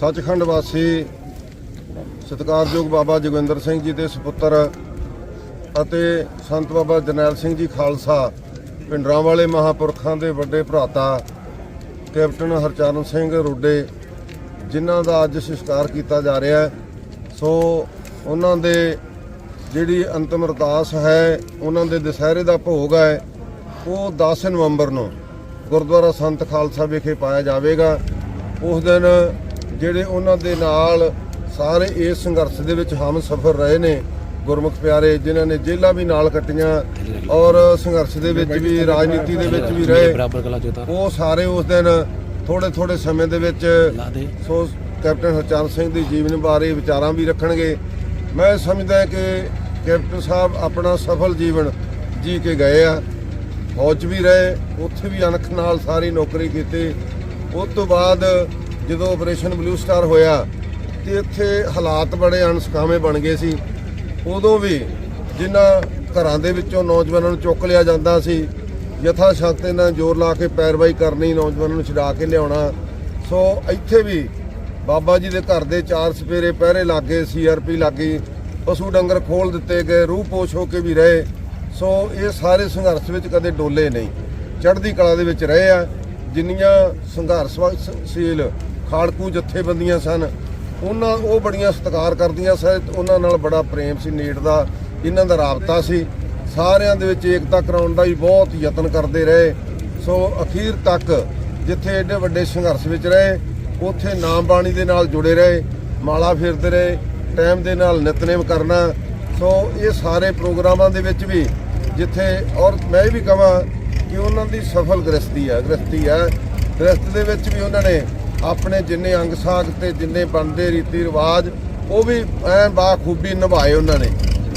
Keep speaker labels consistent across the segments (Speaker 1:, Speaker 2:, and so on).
Speaker 1: ਸੱਚਖੰਡ ਵਾਸੀ ਸਤਿਕਾਰਯੋਗ ਬਾਬਾ ਜੋਗਿੰਦਰ ਸਿੰਘ ਜੀ ਦੇ ਸੁਪੁੱਤਰ ਅਤੇ ਸੰਤ ਬਾਬਾ ਜਰਨੈਲ ਸਿੰਘ ਜੀ ਖਾਲਸਾ ਪਿੰਡਰਾਂ ਵਾਲੇ ਮਹਾਪੁਰਖਾਂ ਦੇ ਵੱਡੇ ਭਰਾਤਾ ਕੈਪਟਨ ਹਰਚਰਨ ਸਿੰਘ ਰੋਡੇ, ਜਿਨ੍ਹਾਂ ਦਾ ਅੱਜ ਸੰਸਕਾਰ ਕੀਤਾ ਜਾ ਰਿਹਾ ਹੈ। ਸੋ ਉਹਨਾਂ ਦੇ ਜਿਹੜੀ ਅੰਤਮ ਅਰਦਾਸ ਹੈ ਉਹਨਾਂ ਦੇ ਦੁਸਹਿਰੇ ਦਾ ਭੋਗ ਹੈ ਉਹ 10 ਨਵੰਬਰ ਨੂੰ ਗੁਰਦੁਆਰਾ ਸੰਤ ਖਾਲਸਾ ਵਿਖੇ ਪਾਇਆ ਜਾਵੇਗਾ। ਉਸ ਦਿਨ ਜਿਹੜੇ ਉਹਨਾਂ ਦੇ ਨਾਲ ਸਾਰੇ ਇਸ ਸੰਘਰਸ਼ ਦੇ ਵਿੱਚ ਹਮ ਸਫਰ ਰਹੇ ਨੇ ਗੁਰਮੁਖ ਪਿਆਰੇ ਜਿਨ੍ਹਾਂ ਨੇ ਜੇਲ੍ਹਾਂ ਵੀ ਨਾਲ ਕੱਟੀਆਂ ਔਰ ਸੰਘਰਸ਼ ਦੇ ਵਿੱਚ ਵੀ ਰਾਜਨੀਤੀ ਦੇ ਵਿੱਚ ਵੀ ਰਹੇ ਉਹ ਸਾਰੇ ਉਸ ਦਿਨ ਥੋੜੇ ਥੋੜੇ ਸਮੇਂ ਦੇ ਵਿੱਚ ਸੋ ਕੈਪਟਨ ਹਰਚੰਦ ਸਿੰਘ ਦੀ ਜੀਵਨ ਬਾਰੇ ਵਿਚਾਰਾਂ ਵੀ ਰੱਖਣਗੇ। ਮੈਂ ਸਮਝਦਾ ਕਿ ਕੈਪਟਨ ਸਾਹਿਬ, ਆਪਣਾ ਸਫਲ ਜੀਵਨ ਜੀ ਕੇ ਗਏ ਆ। ਫੌਜ ਵੀ ਰਹੇ, ਉੱਥੇ ਵੀ ਅਣਖ ਨਾਲ ਸਾਰੀ ਨੌਕਰੀ ਕੀਤੀ। ਉਸ ਤੋਂ ਬਾਅਦ ਜਦੋਂ ਆਪਰੇਸ਼ਨ ਬਲੂ ਸਟਾਰ ਹੋਇਆ, ਤੇ ਇੱਥੇ ਹਾਲਾਤ ਬੜੇ ਅਣਸਕਾਵੇਂ ਬਣ ਗਏ ਸੀ। ਉਦੋਂ ਵੀ ਜਿਨ੍ਹਾਂ ਘਰਾਂ ਦੇ ਵਿੱਚੋਂ ਨੌਜਵਾਨਾਂ ਨੂੰ ਚੁੱਕ ਲਿਆ ਜਾਂਦਾ ਸੀ ਯਥਾ ਸ਼ਕਤੀ ਨਾਲ ਜ਼ੋਰ ਲਾ ਕੇ ਪੈਰਵਾਈ ਕਰਨੀ, ਨੌਜਵਾਨਾਂ ਨੂੰ ਛਡਾ ਕੇ ਲਿਆਉਣਾ। ਸੋ ਇੱਥੇ ਵੀ ਬਾਬਾ ਜੀ ਦੇ ਘਰ ਦੇ ਚਾਰ ਸਪੇਰੇ ਪਹਿਰੇ ਲੱਗੇ ਸੀਆਰਪੀ ਲੱਗੀ ਪਸ਼ੂ ਡੰਗਰ ਖੋਲ ਦਿੱਤੇ ਗਏ, ਰੂਹ ਪੋਸ਼ ਹੋ ਕੇ ਵੀ ਰਹੇ। ਸੋ ਇਹ ਸਾਰੇ ਸੰਘਰਸ਼ ਵਿੱਚ ਕਦੇ ਡੋਲੇ ਨਹੀਂ। ਚੜ੍ਹਦੀ ਕਲਾ ਦੇ ਵਿੱਚ ਰਹੇ ਆ। ਜਿੰਨੀਆਂ ਸੰਘਰਸ਼ਸ਼ੀਲ ਖਾੜਕੂ ਜਥੇਬੰਦੀਆਂ ਸਨ, ਉਹਨਾਂ, ਉਹ ਬੜੀਆਂ ਸਤਿਕਾਰ ਕਰਦੀਆਂ ਸਨ। ਉਹਨਾਂ ਨਾਲ ਬੜਾ ਪ੍ਰੇਮ ਸੀ, ਨੇੜ ਦਾ ਇਹਨਾਂ ਦਾ ਰਾਬਤਾ ਸੀ। ਸਾਰਿਆਂ ਦੇ ਵਿੱਚ ਏਕਤਾ ਕਰਾਉਣ ਦਾ ਵੀ ਬਹੁਤ ਯਤਨ ਕਰਦੇ ਰਹੇ। ਸੋ ਅਖੀਰ ਤੱਕ ਜਿੱਥੇ ਐਡੇ ਵੱਡੇ ਸੰਘਰਸ਼ ਵਿੱਚ ਰਹੇ, ਉੱਥੇ ਨਾਮ ਬਾਣੀ ਦੇ ਨਾਲ ਜੁੜੇ ਰਹੇ, ਮਾਲਾ ਫੇਰਦੇ ਰਹੇ। ਟਾਈਮ ਦੇ ਨਾਲ ਨਿਤਨੇਮ ਕਰਨਾ। ਸੋ ਇਹ ਸਾਰੇ ਪ੍ਰੋਗਰਾਮਾਂ ਦੇ ਵਿੱਚ ਵੀ ਜਿੱਥੇ, ਔਰ ਮੈਂ ਇਹ ਵੀ ਕਹਾਂ ਕਿ ਉਹਨਾਂ ਦੀ ਸਫਲ ਗ੍ਰਸਤੀ ਹੈ ਗ੍ਰਸਤੀ ਹੈ ਗ੍ਰਸਤ ਦੇ ਵਿੱਚ ਵੀ ਉਹਨਾਂ ਨੇ ਆਪਣੇ ਜਿੰਨੇ ਅੰਗ ਸਾਖ ਤੇ ਜਿੰਨੇ ਬਣਦੇ ਰੀਤੀ ਰਿਵਾਜ, ਉਹ ਵੀ ਐ ਬਾਖੂਬੀ ਨਿਭਾਏ ਉਹਨਾਂ ਨੇ।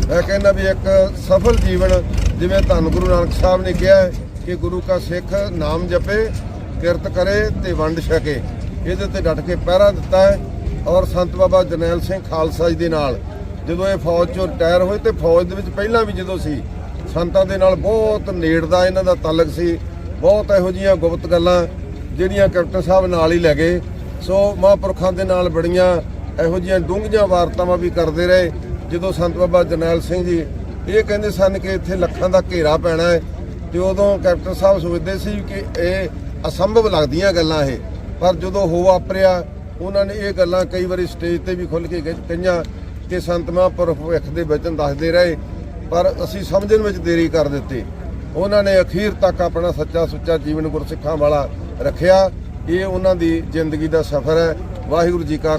Speaker 1: ਮੈਂ ਕਹਿੰਦਾ ਵੀ ਇੱਕ ਸਫਲ ਜੀਵਨ, ਜਿਵੇਂ ਧੰਨ ਗੁਰੂ ਨਾਨਕ ਸਾਹਿਬ ਨੇ ਕਿਹਾ ਕਿ ਗੁਰੂ ਕਾ ਸਿੱਖ ਨਾਮ ਜਪੇ, ਕਿਰਤ ਕਰੇ ਤੇ ਵੰਡ ਛਕੇ। ਇਹਦੇ ਤੇ ਡਟ ਕੇ ਪਹਿਰਾ ਦਿੱਤਾ ਹੈ। ਔਰ ਸੰਤ ਬਾਬਾ ਜਰਨੈਲ ਸਿੰਘ ਖਾਲਸਾ ਜੀ ਦੇ ਨਾਲ ਜਦੋਂ ਇਹ ਫੌਜ ਚੋਂ ਰਿਟਾਇਰ ਹੋਏ ਤੇ ਫੌਜ ਦੇ ਵਿੱਚ ਪਹਿਲਾਂ ਵੀ ਜਦੋਂ ਸੀ, ਸੰਤਾਂ ਦੇ ਨਾਲ ਬਹੁਤ ਨੇੜ ਦਾ ਇਹਨਾਂ ਦਾ ਤਾਲੁਕ ਸੀ, ਬਹੁਤ ਇਹੋ ਜੀਆਂ ਗੁਪਤ ਗੱਲਾਂ ਜਿਹੜੀਆਂ ਕੈਪਟਨ ਸਾਹਿਬ ਨਾਲ ਹੀ ਲੈ ਗਏ। ਸੋ ਮਹਾਂਪੁਰਖਾਂ ਦੇ ਨਾਲ ਬੜੀਆਂ ਇਹੋ ਜੀਆਂ ਡੂੰਘੀਆਂ ਵਾਰਤਾਵਾਂ ਵੀ ਕਰਦੇ ਰਹੇ। ਜਦੋਂ ਸੰਤ ਬਾਬਾ ਜਰਨੈਲ ਸਿੰਘ ਜੀ ਇਹ ਕਹਿੰਦੇ ਸਨ ਕਿ ਇੱਥੇ ਲੱਖਾਂ ਦਾ ਘੇਰਾ ਪੈਣਾ ਹੈ, ਤੇ ਉਦੋਂ ਕੈਪਟਨ ਸਾਹਿਬ ਸੋਚਦੇ ਸੀ ਕਿ ਇਹ ਅਸੰਭਵ ਲੱਗਦੀਆਂ ਗੱਲਾਂ ਇਹ। ਪਰ ਜਦੋਂ ਹੋ ਵਾਪਰਿਆ ਉਹਨਾਂ ਨੇ ਇਹ ਗੱਲਾਂ ਕਈ ਵਾਰੀ ਸਟੇਜ ਤੇ ਵੀ ਖੁੱਲ ਕੇ ਕਹੀਆਂ ਕਿ ਸੰਤ ਮਹਾਂਪੁਰ ਭਵਿੱਖ ਦੇ ਵਚਨ ਦੱਸਦੇ ਰਹੇ, ਪਰ ਅਸੀਂ ਸਮਝਣ ਵਿੱਚ ਦੇਰੀ ਕਰ ਦਿੱਤੀ। ਉਹਨਾਂ ਨੇ ਅਖੀਰ ਤੱਕ ਆਪਣਾ ਸੱਚਾ ਸੁੱਚਾ ਜੀਵਨ ਗੁਰਸਿੱਖਾਂ ਵਾਲਾ ਰੱਖਿਆ। ਇਹ ਉਹਨਾਂ ਦੀ ਜ਼ਿੰਦਗੀ ਦਾ ਸਫ਼ਰ ਹੈ। ਵਾਹਿਗੁਰੂ ਜੀ ਕਾ